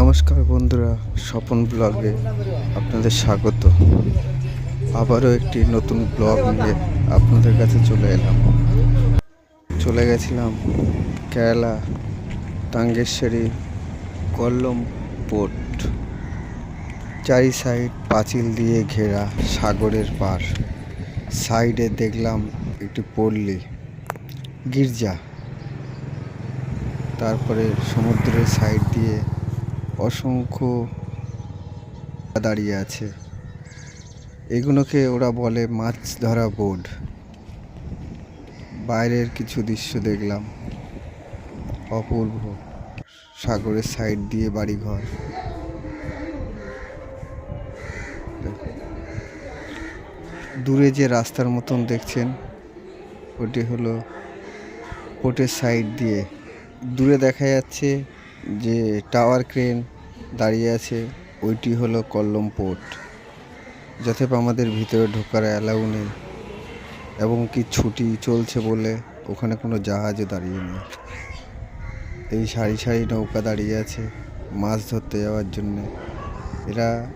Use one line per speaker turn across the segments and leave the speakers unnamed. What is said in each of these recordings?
নমস্কার বন্ধুরা, স্বপন ব্লগে আপনাদের স্বাগত। আবারও একটি নতুন ব্লগ নিয়ে আপনাদের কাছে চলে এলাম। চলে গেছিলাম কেরালা টাঙ্গেশ্বরী কল্লম পোর্ট। চারি সাইড পাঁচিল দিয়ে ঘেরা সাগরের পার। সাইডে দেখলাম একটি পল্লী, গির্জা। তারপরে সমুদ্রের সাইড দিয়ে অসংখ্য দাঁড়িয়ে আছে। এগুলোকে ওরা বলে মাছ ধরা বোর্ড। বাইরের কিছু দৃশ্য দেখলাম। অপূর্ব। সাগরের সাইড দিয়ে বাড়িঘর। দূরে যে রাস্তার মতন দেখছেন, ওটি হলো পোর্টের সাইড দিয়ে। দূরে দেখা যাচ্ছে যে টাওয়ার ক্রেন দাঁড়িয়ে আছে, ওইটি হলো কল্লম পোর্ট। যথেপ আমাদের ভিতরে ঢোকার অ্যালাউ নেই এবং কি ছুটি চলছে বলে ওখানে কোনো জাহাজও দাঁড়িয়ে নেই। এই সারি সারি নৌকা দাঁড়িয়ে আছে মাছ ধরতে যাওয়ার জন্যে। এরা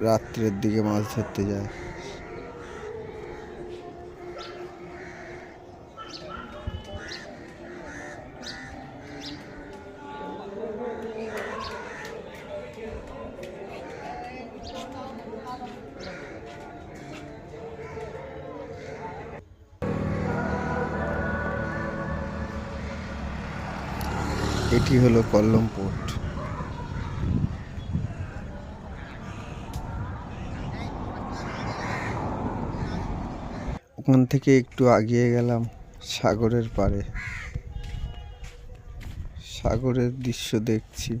রাত্রের দিকে মাছ ধরতে যায়। এটি হলো কল্লম পোর্ট। ওখান থেকে একটু আগিয়ে গেলাম সাগরের পাড়ে। সাগরের দৃশ্য দেখছি।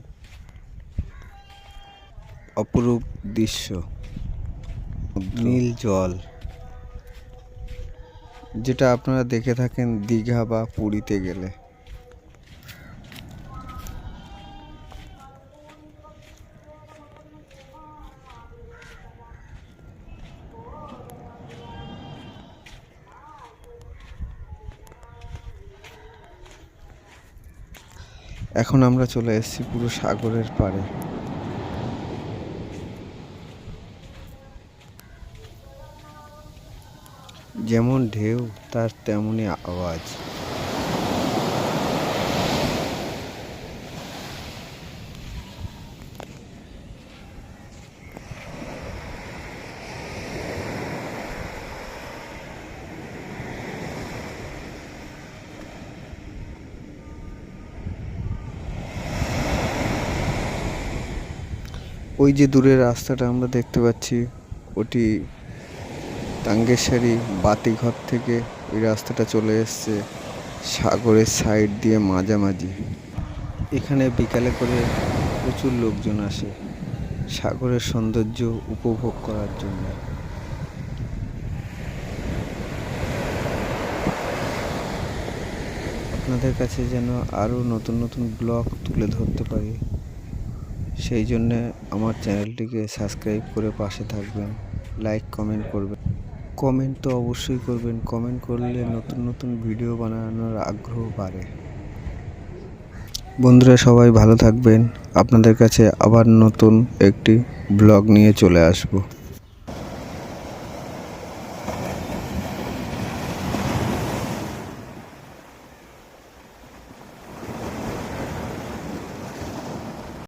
অপরূপ দৃশ্য। নীল জল। যেটা আপনারা দেখে থাকেন দীঘা বা পুরীতে গেলে। এখন আমরা চলে এসেছি পুরো সাগরের পাড়ে। যেমন ঢেউ তার তেমনই আওয়াজ। ওই যে দূরের রাস্তাটা আমরা দেখতে পাচ্ছি, ওটি টাঙ্গেশ্বরী বাতিঘর থেকে ওই রাস্তাটা চলে এসছে সাগরের সাইড দিয়ে মাঝামাঝি। এখানে বিকালে করে প্রচুর লোকজন আসে সাগরের সৌন্দর্য উপভোগ করার জন্য। আপনাদের কাছে যেন আরও নতুন নতুন ব্লগ তুলে ধরতে পারি। সেই জন্যে আমার চ্যানেলটিকে সাবস্ক্রাইব করে পাশে থাকবেন, লাইক, কমেন্ট করবেন। কমেন্ট তো অবশ্যই করবেন, কমেন্ট করলে নতুন নতুন ভিডিও বানানোর আগ্রহ বাড়ে। বন্ধুরা, সবাই ভালো থাকবেন। আপনাদের কাছে আবার নতুন একটি ব্লগ নিয়ে চলে আসব।